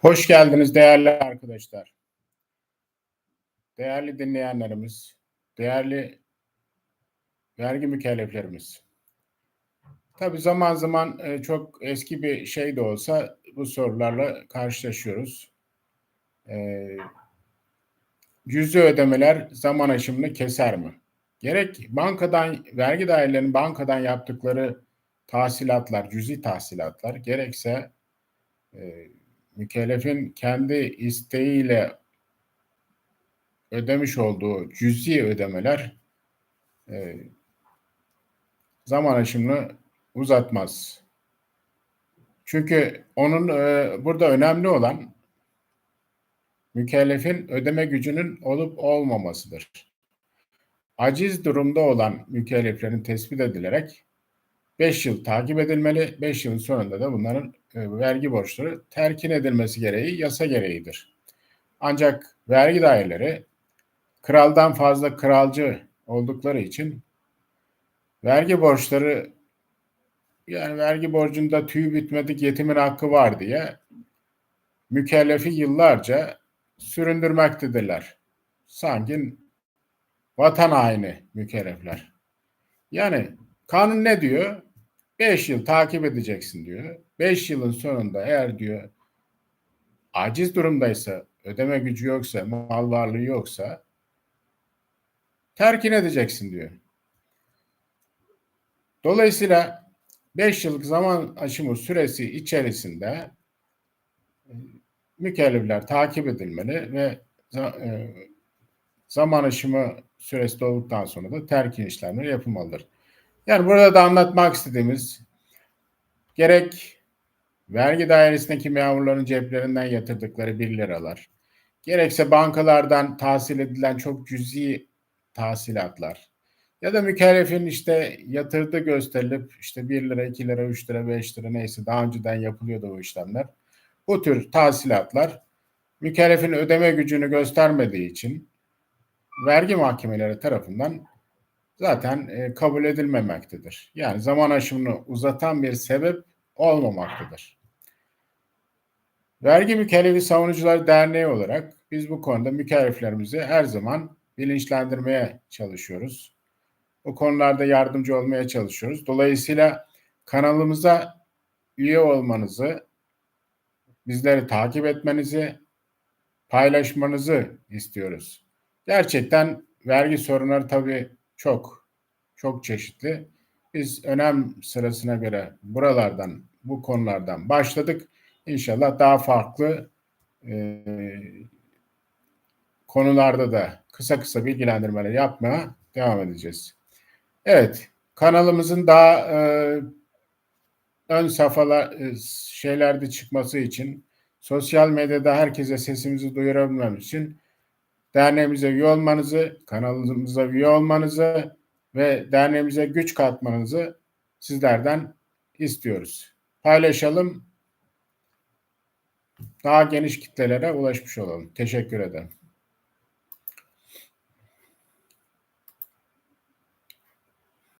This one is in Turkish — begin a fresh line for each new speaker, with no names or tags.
Hoş geldiniz değerli arkadaşlar. Değerli dinleyenlerimiz, değerli vergi mükelleflerimiz. Tabi zaman zaman e, çok eski bir şey de olsa bu sorularla karşılaşıyoruz. E, Yüzde ödemeler zaman aşımını keser mi? Gerek bankadan, vergi dairelerinin bankadan yaptıkları tahsilatlar, cüzi tahsilatlar, gerekse e, mükellefin kendi isteğiyle ödemiş olduğu cüzi ödemeler e, zaman aşımını uzatmaz. Çünkü onun e, burada önemli olan mükellefin ödeme gücünün olup olmamasıdır. Aciz durumda olan mükelleflerin tespit edilerek 5 yıl takip edilmeli. 5 yılın sonunda da bunların vergi borçları terkin edilmesi gereği yasa gereğidir. Ancak vergi daireleri kraldan fazla kralcı oldukları için vergi borçları yani vergi borcunda tüy bitmedik yetimin hakkı var diye mükellefi yıllarca süründürmektedirler. Sanki vatan haini mükellefler. Yani kanun ne diyor? 5 yıl takip edeceksin diyor. 5 yılın sonunda eğer diyor aciz durumdaysa, ödeme gücü yoksa, mal varlığı yoksa terkin edeceksin diyor. Dolayısıyla 5 yıllık zaman aşımı süresi içerisinde e, mükellefler takip edilmeli ve e, zaman aşımı süresi dolduktan sonra da terkin işlemleri yapılmalıdır. Yani burada da anlatmak istediğimiz gerek vergi dairesindeki memurların ceplerinden yatırdıkları 1 liralar, gerekse bankalardan tahsil edilen çok cüzi tahsilatlar ya da mükellefin işte yatırdığı gösterilip işte 1 lira, 2 lira, 3 lira, 5 lira neyse daha önceden yapılıyordu bu işlemler. Bu tür tahsilatlar mükellefin ödeme gücünü göstermediği için vergi mahkemeleri tarafından zaten e, kabul edilmemektedir. Yani zaman aşımını uzatan bir sebep olmamaktadır. Vergi Mükellefi Savunucular Derneği olarak biz bu konuda mükelleflerimizi her zaman bilinçlendirmeye çalışıyoruz. Bu konularda yardımcı olmaya çalışıyoruz. Dolayısıyla kanalımıza üye olmanızı, bizleri takip etmenizi, paylaşmanızı istiyoruz. Gerçekten vergi sorunları tabii çok, çok çeşitli. Biz önem sırasına göre buralardan, bu konulardan başladık. İnşallah daha farklı e, konularda da kısa kısa bilgilendirmeler yapmaya devam edeceğiz. Evet, kanalımızın daha e, ön safhalar e, şeylerde çıkması için sosyal medyada herkese sesimizi duyurabilmemiz için derneğimize üye olmanızı, kanalımıza üye olmanızı ve derneğimize güç katmanızı sizlerden istiyoruz. Paylaşalım. Daha geniş kitlelere ulaşmış olalım. Teşekkür ederim.